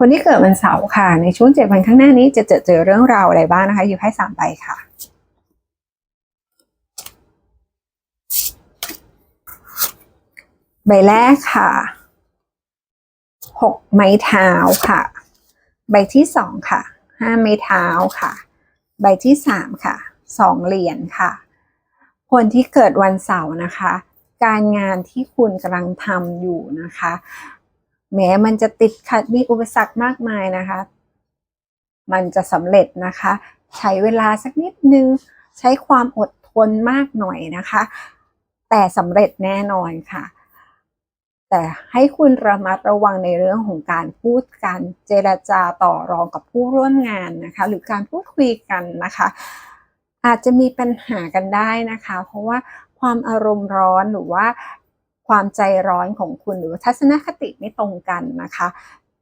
คนที่เกิดวันเสาร์ค่ะ ในช่วงเจ็ดวันข้างหน้านี้จะเจอเจอเรื่องราวอะไรบ้างนะคะ อยู่ไพ่สามใบค่ะใบแรกค่ะหกไม้เท้าค่ะ ใบที่สองค่ะห้าไม้เท้าค่ะ ใบที่สามค่ะสองเหรียญค่ะ คนที่เกิดวันเสาร์นะคะ การงานที่คุณกำลังทำอยู่นะคะ แม้มันจะติดขัดมีอุปสรรคมากมายนะคะ มันจะสำเร็จนะคะ ใช้เวลาสักนิดนึง ใช้ความอดทนมากหน่อยนะคะ แต่สำเร็จแน่นอนค่ะ แต่ให้คุณระมัดระวังในเรื่องของการพูดการเจรจาต่อรองกับผู้ร่วมงานนะคะ หรือการพูดคุยกันนะคะ อาจจะมีปัญหากันได้นะคะ เพราะว่าความอารมณ์ร้อนหรือว่า ความใจร้อนของคุณหรือทัศนคติไม่ตรงกันนะคะ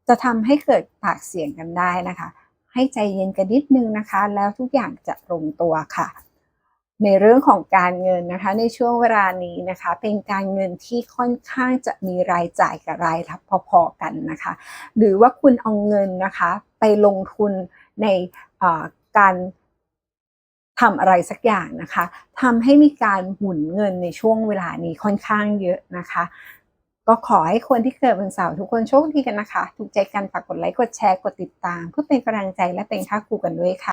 จะทำให้เกิดปากเสียงกันได้นะคะ ให้ใจเย็นกันนิดนึงนะคะ แล้วทุกอย่างจะลงตัวค่ะ ในเรื่องของการเงินนะคะ ในช่วงเวลานี้นะคะ เป็นการเงินที่ค่อนข้างจะมีรายจ่ายกับรายรับพอๆกันนะคะ หรือว่าคุณเอาเงินนะคะ ไปลงทุนในการ ทำอะไรสักอย่างนะคะทำให้มีการหมุนเงินในช่วงเวลานี้ค่อนข้างเยอะนะคะ ก็ขอให้คนที่เกิดวันเสาร์ทุกคนโชคดีกันนะคะ ถูกใจกันฝากกดไลค์กดแชร์กดติดตาม เพื่อเป็นกำลังใจและเป็นค่าครูกันด้วยค่ะ